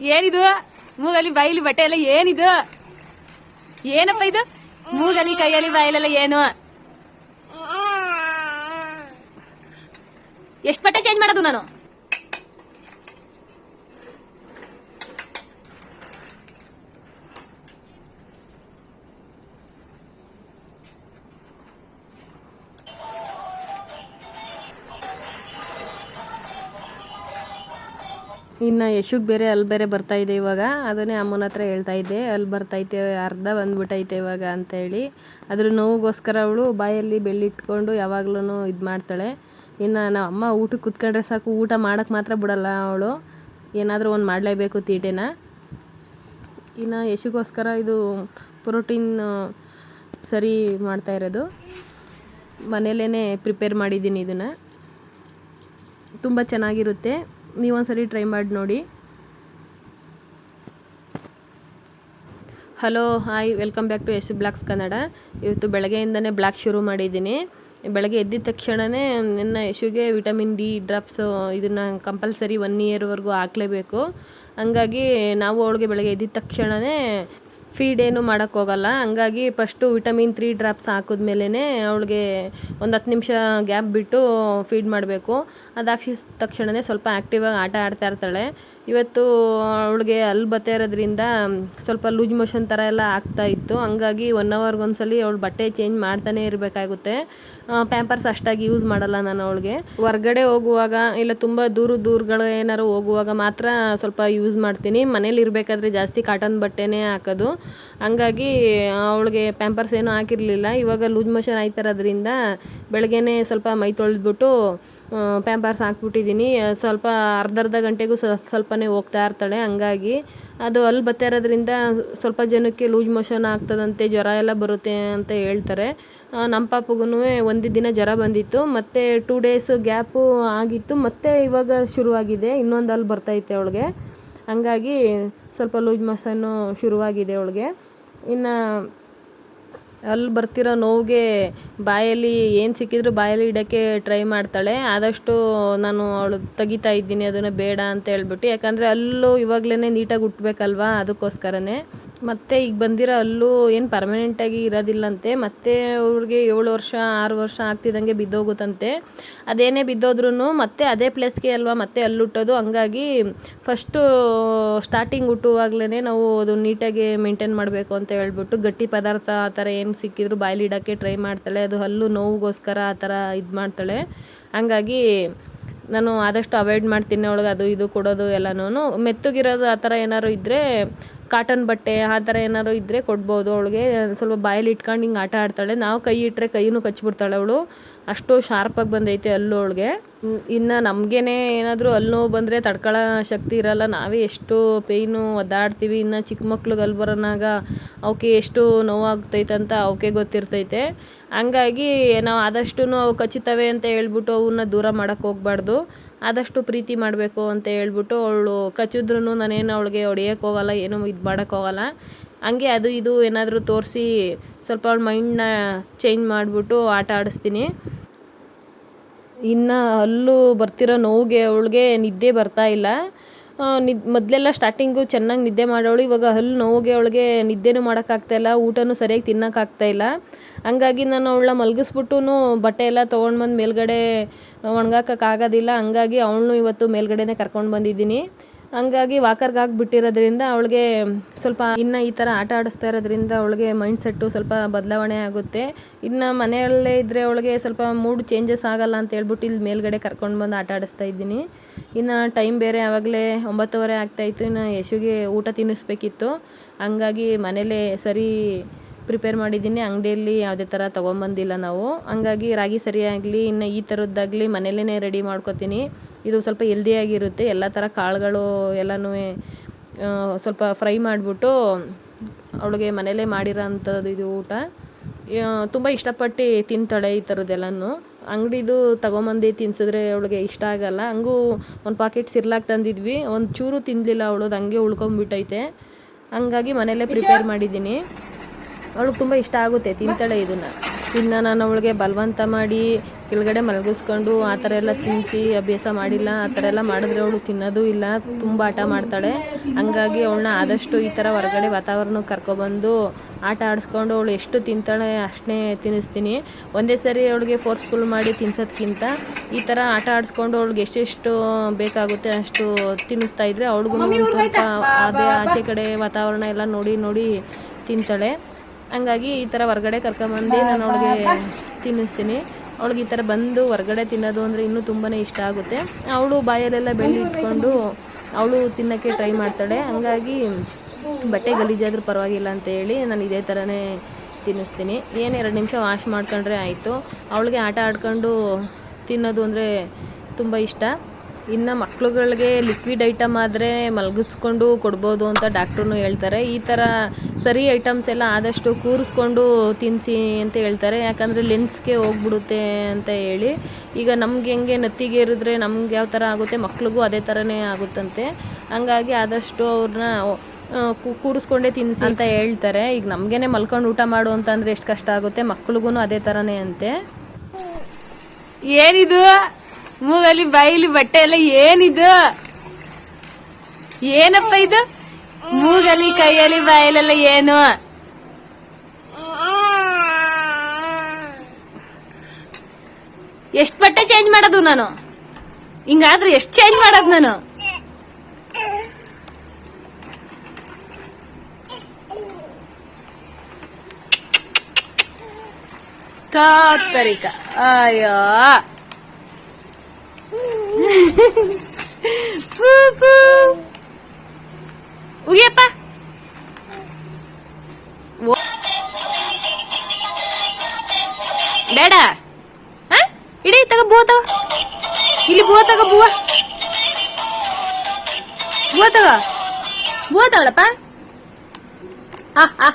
ಏನಿದು? ಮೂಗಲ್ಲಿ ಬಾಯಿಲಿ ಬಟ್ಟೆ ಎಲ್ಲ ಏನಿದು? ಏನಪ್ಪ ಇದು? ಮೂಗಲ್ಲಿ ಕೈಯಲ್ಲಿ ಬಾಯಲ್ಲೆಲ್ಲ ಏನು? ಎಷ್ಟು ಬಟ್ಟೆ ಚೇಂಜ್ ಮಾಡೋದು ನಾನು? ಇನ್ನು ಯಶುಗೆ ಬೇರೆ ಅಲ್ಲಿ ಬೇರೆ ಬರ್ತಾ ಇದೆ ಇವಾಗ. ಅದನ್ನೇ ಅಮ್ಮನ ಹತ್ರ ಹೇಳ್ತಾ ಇದ್ದೆ. ಅಲ್ಲಿ ಬರ್ತೈತೆ ಅರ್ಧ ಬಂದ್ಬಿಟ್ಟೈತೆ ಇವಾಗ ಅಂತೇಳಿ ಅದ್ರ ನೋವಿಗೋಸ್ಕರ ಅವಳು ಬಾಯಲ್ಲಿ ಬೆಳ್ಳಿಟ್ಕೊಂಡು ಯಾವಾಗ್ಲೂ ಇದು ಮಾಡ್ತಾಳೆ. ಇನ್ನು ನಾವು ಅಮ್ಮ ಊಟಕ್ಕೆ ಕುತ್ಕೊಂಡ್ರೆ ಸಾಕು, ಊಟ ಮಾಡೋಕ್ಕೆ ಮಾತ್ರ ಬಿಡಲ್ಲ ಅವಳು. ಏನಾದರೂ ಒಂದು ಮಾಡಲೇಬೇಕು ತೀಟೆನ. ಇನ್ನು ಯಶುಗೋಸ್ಕರ ಇದು ಪ್ರೋಟೀನ್ ಸರಿ ಮಾಡ್ತಾ ಇರೋದು. ಮನೇಲೇ ಪ್ರಿಪೇರ್ ಮಾಡಿದ್ದೀನಿ ಇದನ್ನು. ತುಂಬ ಚೆನ್ನಾಗಿರುತ್ತೆ. ನೀವೊಂದ್ಸರಿ ಟ್ರೈ ಮಾಡಿ ನೋಡಿ. Hello hi welcome back to S vlogs Kannada ಇವತ್ತು ಬೆಳಗ್ಗೆಯಿಂದನೇ ಬ್ಲ್ಯಾಕ್ ಶುರು ಮಾಡಿದ್ದೀನಿ. ಬೆಳಗ್ಗೆ ಎದ್ದಿದ ತಕ್ಷಣವೇ ನನ್ನ ಯಶುಗೆ ವಿಟಮಿನ್ ಡಿ ಡ್ರಾಪ್ಸ್ ಇದನ್ನು ಕಂಪಲ್ಸರಿ ಒನ್ ಇಯರ್ವರೆಗೂ ಹಾಕಲೇಬೇಕು. ಹಂಗಾಗಿ ನಾವು ಅವಳಿಗೆ ಬೆಳಗ್ಗೆ ಎದ್ದಿದ ತಕ್ಷಣವೇ ಫೀಡ್ ಏನು ಮಾಡೋಕ್ಕೋಗಲ್ಲ ಹಂಗಾಗಿ ಫಸ್ಟು ವಿಟಮಿನ್ ತ್ರೀ ಡ್ರಾಪ್ಸ್ ಹಾಕಿದ್ಮೇಲೆ ಅವಳಿಗೆ ಒಂದು ಹತ್ತು ನಿಮಿಷ ಗ್ಯಾಪ್ ಬಿಟ್ಟು ಫೀಡ್ ಮಾಡಬೇಕು. ಅದು ಹಾಕ್ಸಿದ ತಕ್ಷಣವೇ ಸ್ವಲ್ಪ ಆ್ಯಕ್ಟಿವಾಗಿ ಆಟ ಆಡ್ತಾ ಇರ್ತಾಳೆ. ಇವತ್ತು ಅವಳಿಗೆ ಅಲ್ಲಿ ಬರ್ತಾ ಇರೋದ್ರಿಂದ ಸ್ವಲ್ಪ ಲೂಜ್ ಮೋಷನ್ ಥರ ಎಲ್ಲ ಆಗ್ತಾ ಇತ್ತು. ಹಂಗಾಗಿ ಒನ್ ಅವರ್ಗೆ ಒಂದ್ಸಲಿ ಅವಳು ಬಟ್ಟೆ ಚೇಂಜ್ ಮಾಡ್ತಾನೆ ಇರಬೇಕಾಗುತ್ತೆ. ಪ್ಯಾಂಪರ್ಸ್ ಅಷ್ಟಾಗಿ ಯೂಸ್ ಮಾಡಲ್ಲ ನಾನು ಅವಳಿಗೆ. ಹೊರ್ಗಡೆ ಹೋಗುವಾಗ ಇಲ್ಲ ತುಂಬ ದೂರ ದೂರಗಳು ಏನಾದ್ರು ಹೋಗುವಾಗ ಮಾತ್ರ ಸ್ವಲ್ಪ ಯೂಸ್ ಮಾಡ್ತೀನಿ. ಮನೇಲಿ ಇರಬೇಕಾದ್ರೆ ಜಾಸ್ತಿ ಕಾಟನ್ ಬಟ್ಟೆನೇ ಹಾಕೋದು. ಹಂಗಾಗಿ ಅವಳಿಗೆ ಪ್ಯಾಂಪರ್ಸ್ ಏನೂ ಹಾಕಿರಲಿಲ್ಲ. ಇವಾಗ ಲೂಜ್ ಮೋಷನ್ ಆಯ್ತಿರೋದ್ರಿಂದ ಬೆಳಗ್ಗೆನೇ ಸ್ವಲ್ಪ ಮೈ ತೊಳೆದ್ಬಿಟ್ಟು ಪ್ಯಾಂಪರ್ಸ್ ಹಾಕ್ಬಿಟ್ಟಿದ್ದೀನಿ. ಸ್ವಲ್ಪ ಅರ್ಧ ಅರ್ಧ ಗಂಟೆಗೂ ಸ್ವಲ್ಪನೇ ಹೋಗ್ತಾ ಇರ್ತಾಳೆ. ಹಂಗಾಗಿ ಅದು ಅಲ್ಲಿ ಬತ್ತಾ ಇರೋದ್ರಿಂದ ಸ್ವಲ್ಪ ಜನಕ್ಕೆ ಲೂಸ್ ಮೋಷನ್ ಆಗ್ತದಂತೆ, ಜ್ವರ ಎಲ್ಲ ಬರುತ್ತೆ ಅಂತ ಹೇಳ್ತಾರೆ. ನಮ್ಮ ಪಾಪಗೂ ಒಂದು ದಿನ ಜ್ವರ ಬಂದಿತ್ತು. ಮತ್ತು ಟೂ ಡೇಸ್ ಗ್ಯಾಪು ಆಗಿತ್ತು. ಮತ್ತು ಇವಾಗ ಶುರುವಾಗಿದೆ. ಇನ್ನೊಂದು ಅಲ್ಲಿ ಬರ್ತೈತೆ ಅವಳಿಗೆ. ಹಂಗಾಗಿ ಸ್ವಲ್ಪ ಲೂಸ್ ಮೋಷನ್ನು ಶುರುವಾಗಿದೆ ಅವಳಿಗೆ. ಇನ್ನು ಅಲ್ಲಿ ಬರ್ತಿರೋ ನೋವಿಗೆ ಬಾಯಲ್ಲಿ ಏನು ಸಿಕ್ಕಿದ್ರು ಬಾಯಲ್ಲಿ ಇಡೋಕ್ಕೆ ಟ್ರೈ ಮಾಡ್ತಾಳೆ. ಆದಷ್ಟು ನಾನು ಅವಳು ತೆಗಿತಾ ಇದ್ದೀನಿ, ಅದನ್ನು ಬೇಡ ಅಂತ ಹೇಳ್ಬಿಟ್ಟು. ಯಾಕಂದರೆ ಅಲ್ಲೂ ಇವಾಗ್ಲೇ ನೀಟಾಗಿ ಹುಟ್ಟಬೇಕಲ್ವಾ ಅದಕ್ಕೋಸ್ಕರನೇ. ಮತ್ತು ಈಗ ಬಂದಿರೋ ಅಲ್ಲೂ ಏನು ಪರ್ಮನೆಂಟಾಗಿ ಇರೋದಿಲ್ಲಂತೆ, ಮತ್ತೆ ಅವ್ರಿಗೆ ಏಳು ವರ್ಷ, ಆರು ವರ್ಷ ಆಗ್ತಿದ್ದಂಗೆ ಬಿದ್ದೋಗುತ್ತಂತೆ. ಅದೇನೇ ಬಿದ್ದೋದ್ರೂ ಮತ್ತೆ ಅದೇ ಪ್ಲೇಸ್ಗೆ ಅಲ್ವಾ ಮತ್ತೆ ಅಲ್ಲುಟ್ಟೋದು ಹಂಗಾಗಿ ಫಸ್ಟು ಸ್ಟಾರ್ಟಿಂಗ್ ಹುಟ್ಟುವಾಗಲೇ ನಾವು ಅದು ನೀಟಾಗಿ ಮೇಂಟೈನ್ ಮಾಡಬೇಕು ಅಂತ ಹೇಳ್ಬಿಟ್ಟು ಗಟ್ಟಿ ಪದಾರ್ಥ ಆ ಥರ ಏನು ಸಿಕ್ಕಿದ್ರು ಬಾಯಲ್ಲಿ ಇಡೋಕ್ಕೆ ಟ್ರೈ ಮಾಡ್ತಾಳೆ. ಅದು ಹಲ್ಲು ನೋವಿಗೋಸ್ಕರ ಆ ಥರ ಇದು ಮಾಡ್ತಾಳೆ. ಹಂಗಾಗಿ ನಾನು ಆದಷ್ಟು ಅವಾಯ್ಡ್ ಮಾಡ್ತೀನಿ ಅವಳಿಗೆ ಅದು ಇದು ಕೊಡೋದು ಎಲ್ಲನೂ ಮೆತ್ತಗಿರೋದು ಆ ಥರ ಏನಾದ್ರು ಇದ್ದರೆ ಕಾಟನ್ ಬಟ್ಟೆ ಆ ಥರ ಏನಾದ್ರು ಇದ್ದರೆ ಕೊಡ್ಬೋದು. ಅವಳಿಗೆ ಸ್ವಲ್ಪ ಬಾಯಲ್ಲಿ ಇಟ್ಕೊಂಡು ಹಿಂಗೆ ಆಟ ಆಡ್ತಾಳೆ. ನಾವು ಕೈ ಇಟ್ಟರೆ ಕೈಯೂ ಕಚ್ಬಿಡ್ತಾಳೆ ಅವಳು. ಅಷ್ಟು ಶಾರ್ಪಾಗಿ ಬಂದೈತೆ ಹಲ್ಲು ಅವಳಿಗೆ. ಇನ್ನು ನಮಗೇನೆ ಏನಾದರೂ ಅಲ್ಲಿ ನೋವು ಬಂದರೆ ತಡ್ಕೊಳ್ಳೋ ಶಕ್ತಿ ಇರಲ್ಲ. ನಾವೇ ಎಷ್ಟು ಪೇಯ್ನು ಒದ್ದಾಡ್ತೀವಿ. ಇನ್ನು ಚಿಕ್ಕ ಮಕ್ಳಿಗೆ ಅಲ್ಲಿ ಬರೋನಾಗ ಅವಕ್ಕೆ ಎಷ್ಟು ನೋವಾಗ್ತೈತೆ ಅಂತ ಅವಕ್ಕೆ ಗೊತ್ತಿರ್ತೈತೆ. ಹಂಗಾಗಿ ನಾವು ಆದಷ್ಟು ಅವು ಕಚ್ಚುತ್ತವೆ ಅಂತ ಹೇಳ್ಬಿಟ್ಟು ಅವನ್ನ ದೂರ ಮಾಡೋಕ್ಕೆ ಹೋಗ್ಬಾರ್ದು. ಆದಷ್ಟು ಪ್ರೀತಿ ಮಾಡಬೇಕು ಅಂತ ಹೇಳ್ಬಿಟ್ಟು ಅವಳು ಕಚ್ಚಿದ್ರೂ ನಾನೇನು ಅವಳಿಗೆ ಹೊಡಿಯೋಕ್ಕೆ ಹೋಗಲ್ಲ, ಏನೂ ಇದು ಮಾಡೋಕ್ಕೆ ಹೋಗಲ್ಲ. ಹಂಗೆ ಅದು ಇದು ಏನಾದರೂ ತೋರಿಸಿ ಸ್ವಲ್ಪ ಅವಳ ಮೈಂಡನ್ನ ಚೇಂಜ್ ಮಾಡಿಬಿಟ್ಟು ಆಟ ಆಡಿಸ್ತೀನಿ. ಇನ್ನು ಅಲ್ಲೂ ಬರ್ತಿರೋ ನೋವಿಗೆ ಅವಳಿಗೆ ನಿದ್ದೆ ಬರ್ತಾ ಇಲ್ಲ. ನಿದ್, ಮೊದಲೆಲ್ಲ ಸ್ಟಾರ್ಟಿಂಗು ಚೆನ್ನಾಗಿ ನಿದ್ದೆ ಮಾಡೋಳು ಇವಾಗ ಹಲ್ಲು ನೋವಿಗೆ ಅವಳಿಗೆ ನಿದ್ದೆನೂ ಮಾಡೋಕ್ಕಾಗ್ತಾಯಿಲ್ಲ ಊಟನೂ ಸರಿಯಾಗಿ ತಿನ್ನೋಕ್ಕಾಗ್ತಾಯಿಲ್ಲ ಹಂಗಾಗಿ ನಾನು ಅವಳನ್ನ ಮಲಗಿಸ್ಬಿಟ್ಟು ಬಟ್ಟೆ ಎಲ್ಲ ತೊಗೊಂಡು ಬಂದು ಮೇಲುಗಡೆ ಒಣಗಾಕೋಕ್ಕಾಗೋದಿಲ್ಲ ಹಂಗಾಗಿ ಅವಳನ್ನೂ ಇವತ್ತು ಮೇಲುಗಡೆನೇ ಕರ್ಕೊಂಡು ಬಂದಿದ್ದೀನಿ. ಹಂಗಾಗಿ ವಾಕರ್ಗೆ ಆಗಿಬಿಟ್ಟಿರೋದ್ರಿಂದ ಅವಳಿಗೆ ಸ್ವಲ್ಪ ಇನ್ನು ಈ ಥರ ಆಟ ಆಡಿಸ್ತಾ ಇರೋದ್ರಿಂದ ಅವಳಿಗೆ ಮೈಂಡ್ ಸೆಟ್ಟು ಸ್ವಲ್ಪ ಬದಲಾವಣೆ ಆಗುತ್ತೆ. ಇನ್ನು ಮನೆಯಲ್ಲೇ ಇದ್ದರೆ ಅವಳಿಗೆ ಸ್ವಲ್ಪ ಮೂಡ್ ಚೇಂಜಸ್ ಆಗಲ್ಲ ಅಂತ ಹೇಳ್ಬಿಟ್ಟು ಇಲ್ಲಿ ಮೇಲ್ಗಡೆ ಕರ್ಕೊಂಡು ಬಂದು ಆಟ ಆಡಿಸ್ತಾ ಇದ್ದೀನಿ. ಇನ್ನು ಟೈಮ್ ಬೇರೆ ಆವಾಗಲೇ ಒಂಬತ್ತುವರೆ ಆಗ್ತಾಯಿತ್ತು ಇನ್ನು ಯಶುಗೆ ಊಟ ತಿನ್ನಿಸ್ಬೇಕಿತ್ತು. ಹಂಗಾಗಿ ಮನೇಲೇ ಸರಿ ಪ್ರಿಪೇರ್ ಮಾಡಿದ್ದೀನಿ. ಅಂಗಡಿಯಲ್ಲಿ ಯಾವುದೇ ಥರ ತೊಗೊಂಬಂದಿಲ್ಲ ನಾವು. ಹಂಗಾಗಿ ರಾಗಿ ಸರಿಯಾಗಲಿ ಇನ್ನು ಈ ಥರದ್ದಾಗಲಿ ಮನೇಲೇ ರೆಡಿ ಮಾಡ್ಕೊತೀನಿ. ಇದು ಸ್ವಲ್ಪ ಹೆಲ್ದಿಯಾಗಿರುತ್ತೆ ಎಲ್ಲ ಥರ ಕಾಳುಗಳು ಎಲ್ಲನೂ ಸ್ವಲ್ಪ ಫ್ರೈ ಮಾಡಿಬಿಟ್ಟು ಅವಳಿಗೆ ಮನೇಲೇ ಮಾಡಿರೋ ಅಂಥದ್ದು ಇದು ಊಟ. ತುಂಬ ಇಷ್ಟಪಟ್ಟು ತಿಂತಾಳೆ ಈ ಥರದ್ದೆಲ್ಲನೂ. ಅಂಗಡಿದು ತೊಗೊಂಬಂದು ತಿನ್ಸಿದ್ರೆ ಅವಳಿಗೆ ಇಷ್ಟ ಆಗಲ್ಲ. ಹಂಗೂ ಒಂದು ಪಾಕೆಟ್ ಸಿರ್ಲಾಕ್ ತಂದಿದ್ವಿ. ಒಂದು ಚೂರು ತಿನ್ನಲಿಲ್ಲ ಅವಳು ಹಂಗೆ ಉಳ್ಕೊಂಬಿಟ್ಟೈತೆ. ಹಂಗಾಗಿ ಮನೆಯಲ್ಲೇ ಪ್ರಿಪೇರ್ ಮಾಡಿದ್ದೀನಿ. ಅವಳಿಗೆ ತುಂಬ ಇಷ್ಟ ಆಗುತ್ತೆ ತಿಂತಾಳೆ ಇದನ್ನು. ಇನ್ನು ನಾನು ಅವಳಿಗೆ ಬಲವಂತ ಮಾಡಿ ಕೆಳಗಡೆ ಮಲಗಿಸ್ಕೊಂಡು ಆ ಥರ ಎಲ್ಲ ತಿನ್ನಿಸಿ ಅಭ್ಯಾಸ ಮಾಡಿಲ್ಲ ಆ ಥರ ಎಲ್ಲ ಮಾಡಿದ್ರೆ ಅವಳು ತಿನ್ನೋದು ಇಲ್ಲ ತುಂಬ ಆಟ ಮಾಡ್ತಾಳೆ. ಹಂಗಾಗಿ ಅವಳನ್ನ ಆದಷ್ಟು ಈ ಥರ ಹೊರಗಡೆ ವಾತಾವರಣಕ್ಕೆ ಕರ್ಕೊಬಂದು ಆಟ ಆಡಿಸ್ಕೊಂಡು ಅವಳು ಎಷ್ಟು ತಿಂತಾಳೆ ಅಷ್ಟನ್ನೇ ತಿನ್ನಿಸ್ತೀನಿ. ಒಂದೇ ಸರಿ ಅವಳಿಗೆ ಫೋರ್ಸ್ಫುಲ್ ಮಾಡಿ ತಿನ್ಸೋದ್ಕಿಂತ ಈ ಥರ ಆಟ ಆಡಿಸ್ಕೊಂಡು ಅವಳಿಗೆ ಎಷ್ಟೆಷ್ಟು ಬೇಕಾಗುತ್ತೆ ಅಷ್ಟು ತಿನ್ನಿಸ್ತಾ ಇದ್ದರೆ ಅವಳಿಗೂ ಅದೇ ಆಚೆ ಕಡೆ ವಾತಾವರಣ ಎಲ್ಲ ನೋಡಿ ನೋಡಿ ತಿಂತಾಳೆ. ಹಂಗಾಗಿ ಈ ಥರ ಹೊರಗಡೆ ಕರ್ಕೊಂಬಂದು ನಾನು ಅವಳಿಗೆ ತಿನ್ನಿಸ್ತೀನಿ. ಅವಳಿಗೆ ಈ ಥರ ಬಂದು ಹೊರಗಡೆ ತಿನ್ನೋದು ಅಂದರೆ ಇನ್ನೂ ತುಂಬಾ ಇಷ್ಟ ಆಗುತ್ತೆ. ಅವಳು ಬಾಯಲ್ಲೆಲ್ಲ ಬೆಳ್ಳಿ ಇಟ್ಕೊಂಡು ಅವಳು ತಿನ್ನೋಕ್ಕೆ ಟ್ರೈ ಮಾಡ್ತಾಳೆ. ಹಂಗಾಗಿ ಬಟ್ಟೆ ಗಲೀಜಾದರೂ ಪರವಾಗಿಲ್ಲ ಅಂತ ಹೇಳಿ ನಾನು ಇದೇ ಥರನೇ ತಿನ್ನಿಸ್ತೀನಿ. ಏನು ಎರಡು ನಿಮಿಷ ವಾಶ್ ಮಾಡ್ಕೊಂಡ್ರೆ ಆಯಿತು. ಅವಳಿಗೆ ಆಟ ಆಡ್ಕೊಂಡು ತಿನ್ನೋದು ಅಂದರೆ ತುಂಬ ಇಷ್ಟ. ಇನ್ನು ಮಕ್ಳುಗಳಿಗೆ ಲಿಕ್ವಿಡ್ ಐಟಮ್ ಆದರೆ ಮಲಗಿಸ್ಕೊಂಡು ಕೊಡ್ಬೋದು ಅಂತ ಡಾಕ್ಟ್ರೂ ಹೇಳ್ತಾರೆ. ಈ ಥರ ಸರಿ ಐಟಮ್ಸ್ ಎಲ್ಲ ಆದಷ್ಟು ಕೂರಿಸ್ಕೊಂಡು ತಿನ್ನಿಸಿ ಅಂತ ಹೇಳ್ತಾರೆ. ಯಾಕಂದರೆ ಲೆನ್ಸ್ಗೆ ಹೋಗ್ಬಿಡುತ್ತೆ ಅಂತ ಹೇಳಿ. ಈಗ ನಮ್ಗೆ ಹೆಂಗೆ ನತ್ತಿಗೆ ಇರಿದ್ರೆ ನಮ್ಗೆ ಯಾವ ಥರ ಆಗುತ್ತೆ? ಮಕ್ಳಿಗೂ ಅದೇ ಥರನೇ ಆಗುತ್ತಂತೆ. ಹಂಗಾಗಿ ಆದಷ್ಟು ಅವ್ರನ್ನ ಕೂರಿಸ್ಕೊಂಡೇ ತಿನ್ನಿಸಿ ಅಂತ ಹೇಳ್ತಾರೆ. ಈಗ ನಮಗೇನೆ ಮಲ್ಕೊಂಡು ಊಟ ಮಾಡು ಅಂತಂದರೆ ಎಷ್ಟು ಕಷ್ಟ ಆಗುತ್ತೆ? ಮಕ್ಳಿಗೂ ಅದೇ ಥರನೇ ಅಂತೆ. ಏನಿದು? ಮೂಗಲ್ಲಿ ಬಾಯಿಲಿ ಬಟ್ಟೆ ಎಲ್ಲ ಏನಿದು? ಏನಪ್ಪ ಇದು? ಮೂಗಲ್ಲಿ ಕೈಯಲ್ಲಿ ಬಾಯಲ್ಲೆಲ್ಲ ಏನು ಎಷ್ಟ್ ಬಟ್ಟೆ ಚೇಂಜ್ ಮಾಡೋದು ನಾನು ಹಿಂಗಾದ್ರೆ ಎಷ್ಟ್ ಚೇಂಜ್ ಮಾಡೋದು ನಾನು ತಾತ್ಪರಿಕ ಅಯ್ಯೋ ಫೂ, ಫೂ. ಉಗಿಯಪ್ಪ ಬೇಡ? ಇಡಿ ತಗ ಬೂವ ತಗ. ಇಲ್ಲಿ ಬೂವ ತಗ ಬೂವ. ಬೂವ ತಗ. ಬೂವ ತಗೊಳಪ್ಪ. ಆ ಆ.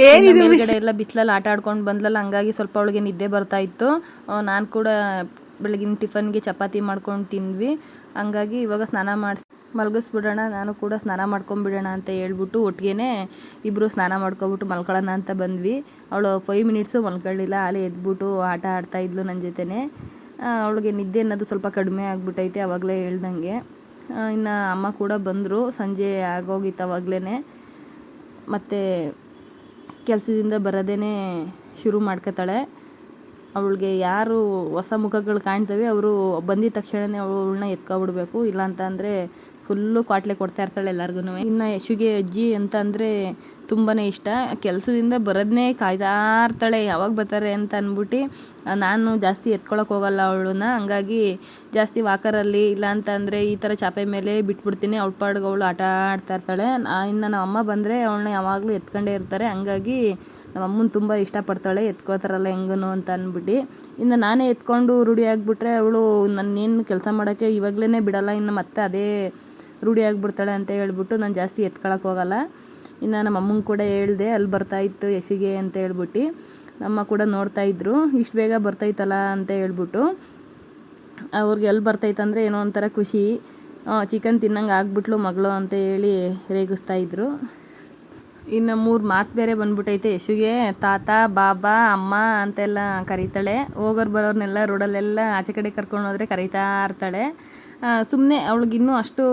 ಏನಿದು ಎಲ್ಲ ಬಿಸಿಲಲ್ಲಿ ಆಟ ಆಡ್ಕೊಂಡು ಬಂದ್ಲಲ್ಲ ಹಂಗಾಗಿ ಸ್ವಲ್ಪ ಅವಳಿಗೆ ನಿದ್ದೆ ಬರ್ತಾ ಇತ್ತು. ನಾನು ಕೂಡ ಬೆಳಗಿನ ಟಿಫನ್ಗೆ ಚಪಾತಿ ಮಾಡ್ಕೊಂಡು ತಿಂದ್ವಿ. ಹಂಗಾಗಿ ಇವಾಗ ಸ್ನಾನ ಮಾಡಿಸಿ, ಮಲಗಿಸ್ಬಿಡೋಣ, ನಾನು ಕೂಡ ಸ್ನಾನ ಮಾಡ್ಕೊಂಬಿಡೋಣ ಅಂತ ಹೇಳ್ಬಿಟ್ಟು ಒಟ್ಟಿಗೆ ಇಬ್ಬರು ಸ್ನಾನ ಮಾಡ್ಕೊಬಿಟ್ಟು ಮಲ್ಕೊಳ್ಳೋಣ ಅಂತ ಬಂದ್ವಿ. ಅವಳು ಫೈವ್ ಮಿನಿಟ್ಸು ಮಲ್ಕೊಳ್ಳಿಲ್ಲ, ಅಲ್ಲಿ ಎದ್ಬಿಟ್ಟು ಆಟ ಆಡ್ತಾ ಇದ್ಲು ನನ್ನ ಜೊತೆನೇ. ಅವಳಿಗೆ ನಿದ್ದೆ ಅನ್ನೋದು ಸ್ವಲ್ಪ ಕಡಿಮೆ ಆಗಿಬಿಟ್ಟೈತೆ ಆವಾಗಲೇ ಹೇಳ್ದಂಗೆ. ಇನ್ನು ಅಮ್ಮ ಕೂಡ ಬಂದರು, ಸಂಜೆ ಆಗೋಗಿತ್ತು ಆವಾಗಲೇ ಮತ್ತು ಕೆಲಸದಿಂದ ಬರೋದೇ ಶುರು ಮಾಡ್ಕೋತಾಳೆ. ಅವಳಿಗೆ ಯಾರು ಹೊಸ ಮುಖಗಳು ಕಾಣ್ತವೆ, ಅವರು ಬಂದಿದ ತಕ್ಷಣವೇ ಅವಳನ್ನ ಎತ್ಕೊಬಿಡ್ಬೇಕು. ಇಲ್ಲ ಅಂತ ಅಂದರೆ ಫುಲ್ಲು ಕ್ವಾಟ್ಲೆ ಕೊಡ್ತಾ ಇರ್ತಾಳೆ ಎಲ್ಲರಿಗೂ ಇನ್ನು ಯಶುಗೆ ಅಜ್ಜಿ ಅಂತ ಅಂದರೆ ತುಂಬಾ ಇಷ್ಟ. ಕೆಲಸದಿಂದ ಬರೋದನ್ನೇ ಕಾಯ್ತಾ ಇರ್ತಾಳೆ ಯಾವಾಗ ಬರ್ತಾರೆ ಅಂತ ಅಂದ್ಬಿಟ್ಟು ನಾನು ಜಾಸ್ತಿ ಎತ್ಕೊಳಕ್ಕೆ ಹೋಗಲ್ಲ ಅವಳನ್ನ. ಹಂಗಾಗಿ ಜಾಸ್ತಿ ವಾಕರಲ್ಲಿ ಇಲ್ಲ ಈ ಥರ ಚಾಪೆ ಮೇಲೆ ಬಿಟ್ಬಿಡ್ತೀನಿ. ಅವಳ ಪಾಡ್ಗೆ ಅವಳು ಆಟ ಆಡ್ತಾ ಇರ್ತಾಳೆ. ಇನ್ನು ನಮ್ಮ ಅಮ್ಮ ಬಂದರೆ ಅವಳನ್ನ ಯಾವಾಗಲೂ ಎತ್ಕೊಂಡೇ ಇರ್ತಾರೆ. ಹಂಗಾಗಿ ನಮ್ಮ ಅಮ್ಮನ ತುಂಬ ಇಷ್ಟಪಡ್ತಾಳೆ. ಎತ್ಕೊಳ್ತಾರಲ್ಲ ಹೆಂಗನು ಅಂತ ಅಂದ್ಬಿಟ್ಟು ಇನ್ನು ನಾನೇ ಎತ್ಕೊಂಡು ರೂಢಿಯಾಗಿಬಿಟ್ರೆ ಅವಳು ನನ್ನೇನು ಕೆಲಸ ಮಾಡೋಕ್ಕೆ ಇವಾಗಲೇ ಬಿಡಲ್ಲ. ಇನ್ನು ಮತ್ತೆ ಅದೇ ರೂಢಿಯಾಗಿಬಿಡ್ತಾಳೆ ಅಂತ ಹೇಳ್ಬಿಟ್ಟು ನಾನು ಜಾಸ್ತಿ ಎತ್ಕೊಳಕ್ಕೆ ಹೋಗಲ್ಲ. ಇನ್ನು ನಮ್ಮ ಅಮ್ಮಂಗೆ ಕೂಡ ಹೇಳಿದೆ, ಅಲ್ಲಿ ಬರ್ತಾಯಿತ್ತು ಎಸಿಗೆ ಅಂತ ಹೇಳ್ಬಿಟ್ಟು. ನಮ್ಮ ಕೂಡ ನೋಡ್ತಾಯಿದ್ರು ಇಷ್ಟು ಬೇಗ ಬರ್ತೈತಲ್ಲ ಅಂತ ಹೇಳ್ಬಿಟ್ಟು. ಅವ್ರಿಗೆ ಎಲ್ಲಿ ಬರ್ತೈತಂದರೆ ಏನೋ ಒಂಥರ ಖುಷಿ. ಚಿಕನ್ ತಿನ್ನಂಗೆ ಆಗ್ಬಿಟ್ಲು ಮಗಳು ಅಂತ ಹೇಳಿ ರೇಗಿಸ್ತಾ ಇದ್ರು. ಇನ್ನು ಮೂರು ಮಾತು ಬೇರೆ ಬಂದ್ಬಿಟ್ಟೈತೆ ಯಶುಗೆ ತಾತ, ಬಾಬಾ, ಅಮ್ಮ ಅಂತೆಲ್ಲ ಕರೀತಾಳೆ. ಹೋಗೋರು ಬರೋರ್ನೆಲ್ಲ ರೋಡಲ್ಲೆಲ್ಲ ಆಚೆ ಕಡೆ ಕರ್ಕೊಂಡು ಹೋದರೆ ಕರೀತಾ ಇರ್ತಾಳೆ. ಸುಮ್ಮನೆ ಅವಳಿಗಿನ್ನೂ ಅಷ್ಟು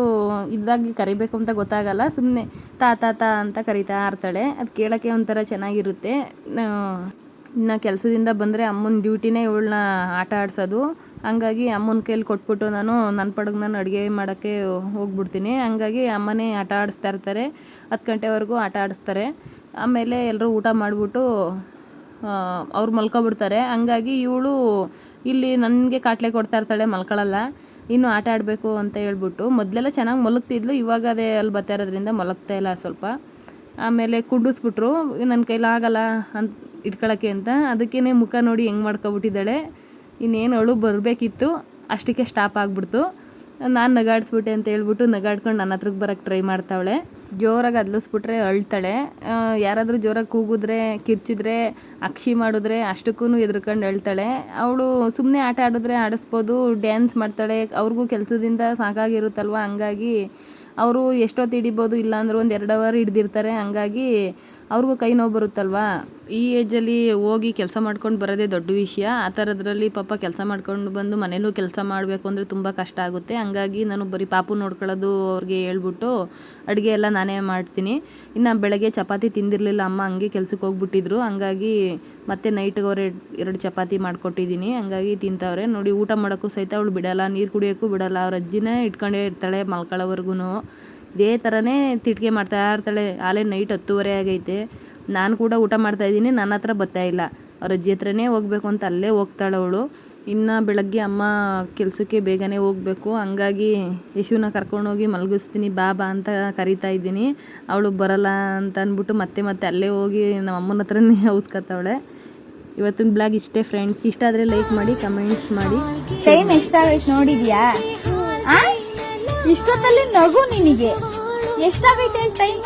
ಇದಾಗಿ ಕರಿಬೇಕು ಅಂತ ಗೊತ್ತಾಗಲ್ಲ ಸುಮ್ಮನೆ ತಾ ತಾ ತಾ ಅಂತ ಕರಿತಾ ಇರ್ತಾಳೆ. ಅದು ಕೇಳೋಕ್ಕೆ ಒಂಥರ ಚೆನ್ನಾಗಿರುತ್ತೆ. ಇನ್ನು ಕೆಲಸದಿಂದ ಬಂದರೆ ಅಮ್ಮನ ಡ್ಯೂಟಿನೇ ಇವಳನ್ನ ಆಟ ಆಡಿಸೋದು. ಹಂಗಾಗಿ ಅಮ್ಮನ ಕೈಲಿ ಕೊಟ್ಬಿಟ್ಟು ನಾನು ನನ್ನ ಪಡಗ್ ನಾನು ಅಡುಗೆ ಮಾಡೋಕ್ಕೆ ಹೋಗ್ಬಿಡ್ತೀನಿ. ಹಂಗಾಗಿ ಅಮ್ಮನೇ ಆಟ ಆಡಿಸ್ತಾ ಇರ್ತಾರೆ. ಹತ್ತು ಗಂಟೆವರೆಗೂ ಆಟ ಆಡಿಸ್ತಾರೆ. ಆಮೇಲೆ ಎಲ್ಲರೂ ಊಟ ಮಾಡಿಬಿಟ್ಟು ಅವ್ರು ಮಲ್ಕೊಬಿಡ್ತಾರೆ. ಹಂಗಾಗಿ ಇವಳು ಇಲ್ಲಿ ನನಗೆ ಕಾಟ್ಲೆ ಕೊಡ್ತಾ ಇರ್ತಾಳೆ ಮಲ್ಕೊಳ್ಳಲ್ಲ ಇನ್ನು ಆಟ ಆಡಬೇಕು ಅಂತ ಹೇಳ್ಬಿಟ್ಟು ಮೊದಲೆಲ್ಲ ಚೆನ್ನಾಗಿ ಮಲಗ್ತಿದ್ಲು, ಇವಾಗ ಅದೇ ಅಲ್ಲಿ ಬರ್ತಾ ಇರೋದ್ರಿಂದ ಮಲಗ್ತಾ ಇಲ್ಲ ಸ್ವಲ್ಪ. ಆಮೇಲೆ ಕುಂಡಿಸ್ಬಿಟ್ರು ನನ್ನ ಕೈಲಾಗಲ್ಲ ಅಂತ ಇಟ್ಕೊಳಕ್ಕೆ ಅಂತ. ಅದಕ್ಕೇ ಮುಖ ನೋಡಿ ಹೆಂಗೆ ಮಾಡ್ಕೊಬಿಟ್ಟಿದ್ದಾಳೆ. ಇನ್ನೇನು ಅವಳು ಬರಬೇಕಿತ್ತು, ಅಷ್ಟಕ್ಕೆ ಸ್ಟಾಪ್ ಆಗಿಬಿಡ್ತು. ನಾನು ನಗಾಡಿಸ್ಬಿಟ್ಟೆ ಅಂತ ಹೇಳ್ಬಿಟ್ಟು ನಗಾಡ್ಕೊಂಡು ನನ್ನ ಹತ್ರಕ್ಕೆ ಬರೋಕ್ಕೆ ಟ್ರೈ ಮಾಡ್ತಾವಳೆ. ಜೋರಾಗಿ ಅದ್ಲಿಸ್ಬಿಟ್ರೆ ಅಳ್ತಾಳೆ. ಯಾರಾದರೂ ಜೋರಾಗಿ ಕೂಗಿದ್ರೆ, ಕಿರ್ಚಿದ್ರೆ, ಅಕ್ಷಿ ಮಾಡಿದ್ರೆ ಅಷ್ಟಕ್ಕೂ ಎದ್ರುಕೊಂಡು ಅಳ್ತಾಳೆ. ಅವಳು ಸುಮ್ಮನೆ ಆಟ ಆಡಿದ್ರೆ ಆಡಿಸ್ಬೋದು, ಡ್ಯಾನ್ಸ್ ಮಾಡ್ತಾಳೆ. ಅವ್ರಿಗೂ ಕೆಲಸದಿಂದ ಸಾಕಾಗಿರುತ್ತಲ್ವ? ಹಂಗಾಗಿ, ಅವರು ಎಷ್ಟೊತ್ತು ಹಿಡಿಬೋದು ಇಲ್ಲಾಂದ್ರೆ ಒಂದು ಎರಡು ಅವರ್ ಹಿಡ್ದಿರ್ತಾರೆ. ಹಂಗಾಗಿ ಅವ್ರಿಗೂ ಕೈ ನೋವು ಬರುತ್ತಲ್ವಾ? ಈ ಏಜಲ್ಲಿ ಹೋಗಿ ಕೆಲಸ ಮಾಡ್ಕೊಂಡು ಬರೋದೇ ದೊಡ್ಡ ವಿಷಯ. ಆ ಥರದ್ರಲ್ಲಿ ಪಾಪ ಕೆಲಸ ಮಾಡ್ಕೊಂಡು ಬಂದು ಮನೇಲೂ ಕೆಲಸ ಮಾಡಬೇಕು ಅಂದರೆ ತುಂಬ ಕಷ್ಟ ಆಗುತ್ತೆ. ಹಂಗಾಗಿ ನಾನು ಬರೀ ಪಾಪು ನೋಡ್ಕೊಳ್ಳೋದು ಅವ್ರಿಗೆ ಹೇಳ್ಬಿಟ್ಟು ಅಡುಗೆ ಎಲ್ಲ ನಾನೇ ಮಾಡ್ತೀನಿ. ಇನ್ನು ಬೆಳಗ್ಗೆ ಚಪಾತಿ ತಿಂದಿರಲಿಲ್ಲ ಅಮ್ಮ, ಹಂಗೆ ಕೆಲಸಕ್ಕೆ ಹೋಗ್ಬಿಟ್ಟಿದ್ರು. ಹಂಗಾಗಿ ಮತ್ತೆ ನೈಟ್ಗೆ ಅವ್ರು ಎರಡು ಚಪಾತಿ ಮಾಡಿಕೊಟ್ಟಿದ್ದೀನಿ ಹಂಗಾಗಿ ತಿಂತವ್ರೆ. ನೋಡಿ ಊಟ ಮಾಡೋಕ್ಕೂ ಸಹಿತ ಅವಳು ಬಿಡಲ್ಲ, ನೀರು ಕುಡಿಯೋಕ್ಕೂ ಬಿಡಲ್ಲ. ಅವ್ರ ಅಜ್ಜಿನೇ ಇಟ್ಕೊಂಡೇ ಇರ್ತಾಳೆ ಮಲ್ಕೊಳ್ಳೋವರೆಗೂ ಇದೇ ಥರನೇ ತಿಟ್ಕೆ ಮಾಡ್ತಾ ಇರ್ತಾಳೆ. ಆಲೇ ನೈಟ್ ಹತ್ತುವರೆ ಆಗೈತೆ. ನಾನು ಕೂಡ ಊಟ ಮಾಡ್ತಾ ಇದ್ದೀನಿ. ನನ್ನ ಹತ್ರ ಬರ್ತಾ ಇಲ್ಲ. ಅವ್ರ ಅಜ್ಜಿ ಹತ್ರನೇ ಹೋಗ್ಬೇಕು ಅಂತ ಅಲ್ಲೇ ಹೋಗ್ತಾಳೆ ಅವಳು. ಇನ್ನು ಬೆಳಗ್ಗೆ ಅಮ್ಮ ಕೆಲಸಕ್ಕೆ ಬೇಗನೆ ಹೋಗಬೇಕು. ಹಂಗಾಗಿ ಯಶುನ ಕರ್ಕೊಂಡೋಗಿ ಮಲಗಿಸ್ತೀನಿ, ಬಾ ಬಾ ಅಂತ ಕರಿತಾ ಇದ್ದೀನಿ. ಅವಳು ಬರಲ್ಲ ಅಂತ ಅಂದ್ಬಿಟ್ಟು ಮತ್ತೆ ಮತ್ತೆ ಅಲ್ಲೇ ಹೋಗಿ ನಮ್ಮ ಅಮ್ಮನ ಹತ್ರನೇ ಹೌಸ್ಕೊತಾವಳೆ ಇವತ್ತಿನ ಬ್ಲಾಗ್ ಇಷ್ಟೇ ಫ್ರೆಂಡ್ಸ್ ಇಷ್ಟ ಆದರೆ ಲೈಕ್ ಮಾಡಿ ಕಮೆಂಟ್ಸ್ ಮಾಡಿ. ಎಷ್ಟಾಗೈತೆ ನೋಡಿದ್ಯಾ? ಇಷ್ಟೊತ್ತಲ್ಲಿ ನಗು ನಿನಗೆ. ಎಷ್ಟಾಗೈತೆ ಟೈಮ್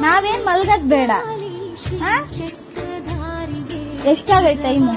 ನಾವೇನ್ ಮಲ್ಗದ್ ಬೇಡ? ಎಷ್ಟಾಗೈತೆ ಟೈಮು